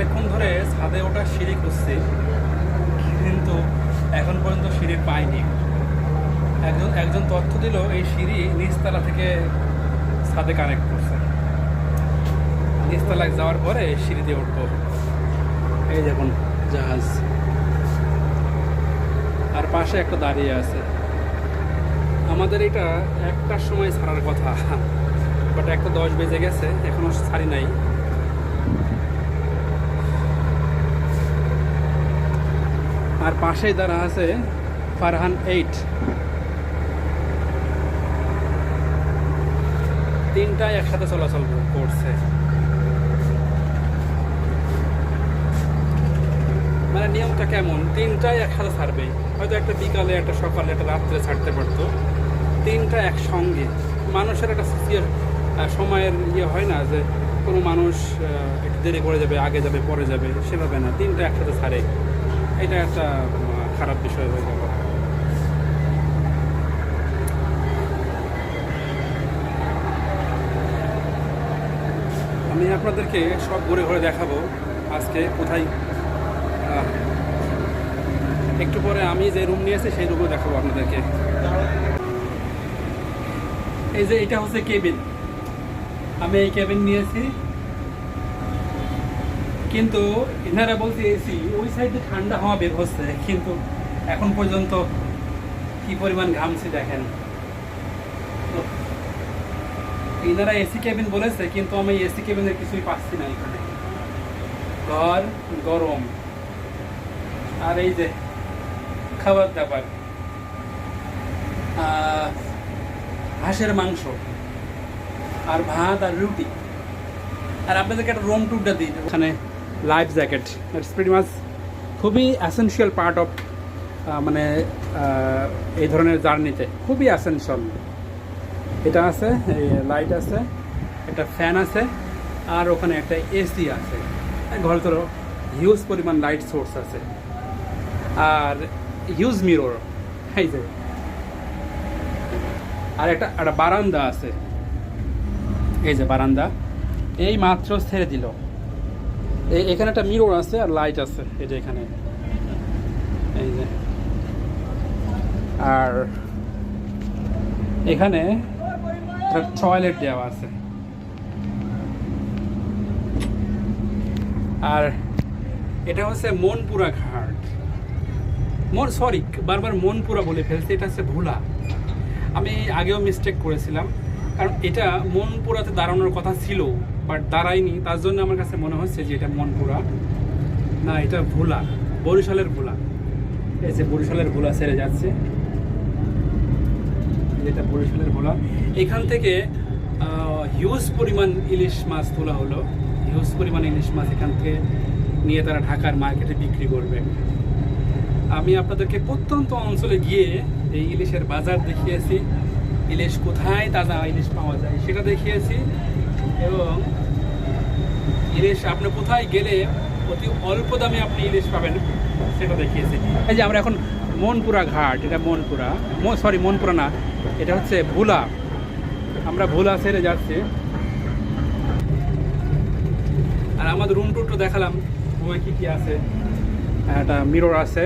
অনেকক্ষণ ধরে ছাদে ওটা সিঁড়ি খুঁজছি, কিন্তু এখন পর্যন্ত সিঁড়ি পাইনি। একজন একজন তথ্য দিল, এই সিঁড়ি নিচতলা থেকে ছাদে কানেক্ট করছে। নিচতলায় যাওয়ার পরে সিঁড়ি দিয়ে উঠবো। এই দেখুন, জাহাজ। আর পাশে একটা দাঁড়িয়ে আছে। আমাদের এটা একটার সময় ছাড়ার কথা বাট একটা দশ বেজে গেছে এখনও ছাড়ি নাই। আর পাশেই দাঁড়া আছে ফারহান এইট। তিনটাই একসাথে চলাচল করছে। মানে নিয়মটা কেমন? তিনটাই একসাথে ছাড়বে। হয়তো একটা বিকালে, একটা সকালে, একটা রাত্রে ছাড়তে পারতো। তিনটা একসঙ্গে। মানুষের একটা সময়ের ইয়ে হয় না যে কোনো মানুষ একটু দেরি করে যাবে, আগে যাবে, পরে যাবে, সেভাবে না। তিনটা একসাথে ছাড়ে। এটা একটা খারাপ বিষয় হয়ে গেল আমি আপনাদেরকে সব ঘুরে ঘুরে দেখাবো আজকে কোথায় একটু পরে আমি যে রুম নিয়েছি সেই রুমও দেখাবো আপনাদেরকে। এই যে এটা হচ্ছে কেবিন আমি এই কেবিন নিয়েছি কিন্তু এনারা বলছে এসি ওই সাইডে ঠান্ডা হাওয়া বের হচ্ছে, কিন্তু এখন পর্যন্ত কি পরিমাণ ঘামছি দেখেন। এনারা এসি কেবিন বলেছে, কিন্তু আমি এসি কেবিনের কিছুই পাচ্ছি না এখানে। ঘর গরম। আর এই যে খাবার দাবার। হাঁসের মাংস আর ভাত আর রুটি। আর আপনাদেরকে একটা রুম ট্যুরটা দিই, ওখানে life jacket it's pretty much খুবই অ্যাসেনশিয়াল পার্ট অফ মানে এই ধরনের জার্নিতে খুবই অ্যাসেনশিয়াল এটা আছে লাইট আছে, একটা ফ্যান আছে, আর ওখানে একটা এসি আছে। ঘর ধরো হিউজ পরিমাণ লাইট সোর্স আছে। আর হিউজ মিরর এই যে। আর একটা একটা বারান্দা আছে। এই যে বারান্দা। এই মাত্র ছেড়ে দিল। এখানে একটা মিরর আছে আর লাইট আছে, এই যে এখানে। এই যে। আর এখানে টয়লেট দেওয়া আছে। আর এটা হচ্ছে মনপুরা ঘাট। মন সরি বারবার মনপুরা বলে ফেলছি, এটা হচ্ছে ভুলা। আমি আগেও মিস্টেক করেছিলাম। কারণ এটা মনপুরাতে দাঁড়ানোর কথা ছিল বাট দাঁড়ায়নি। তার জন্য আমার কাছে মনে হচ্ছে যে এটা মনপুরা। না, এটা ভোলা, বরিশালের ভোলা। এই যে বরিশালের ভোলা ছেড়ে যাচ্ছে। যেটা বরিশালের ভোলা। এখান থেকে হিউজ পরিমাণ ইলিশ মাছ তোলা হলো। হিউজ পরিমাণ ইলিশ মাছ এখান থেকে নিয়ে তারা ঢাকার মার্কেটে বিক্রি করবে। আমি আপনাদেরকে প্রত্যন্ত অঞ্চলে গিয়ে এই ইলিশের বাজার দেখিয়েছি। ইলিশ কোথায় তাজা ইলিশ পাওয়া যায় সেটা দেখিয়েছি। এবং ইলিশ আপনি কোথায় গেলে অতি অল্প দামে আপনি ইলিশ পাবেন সেটা দেখিয়েছি। এই যে আমরা এখন মনপুরা ঘাট, এটা মনপুরা। সরি মনপুরা না, এটা হচ্ছে ভুলা। আমরা ভুলা ছেড়ে যাচ্ছি। আর আমাদের রুম তো দেখালাম রুমে কি কি আছে? একটা মিরর আছে।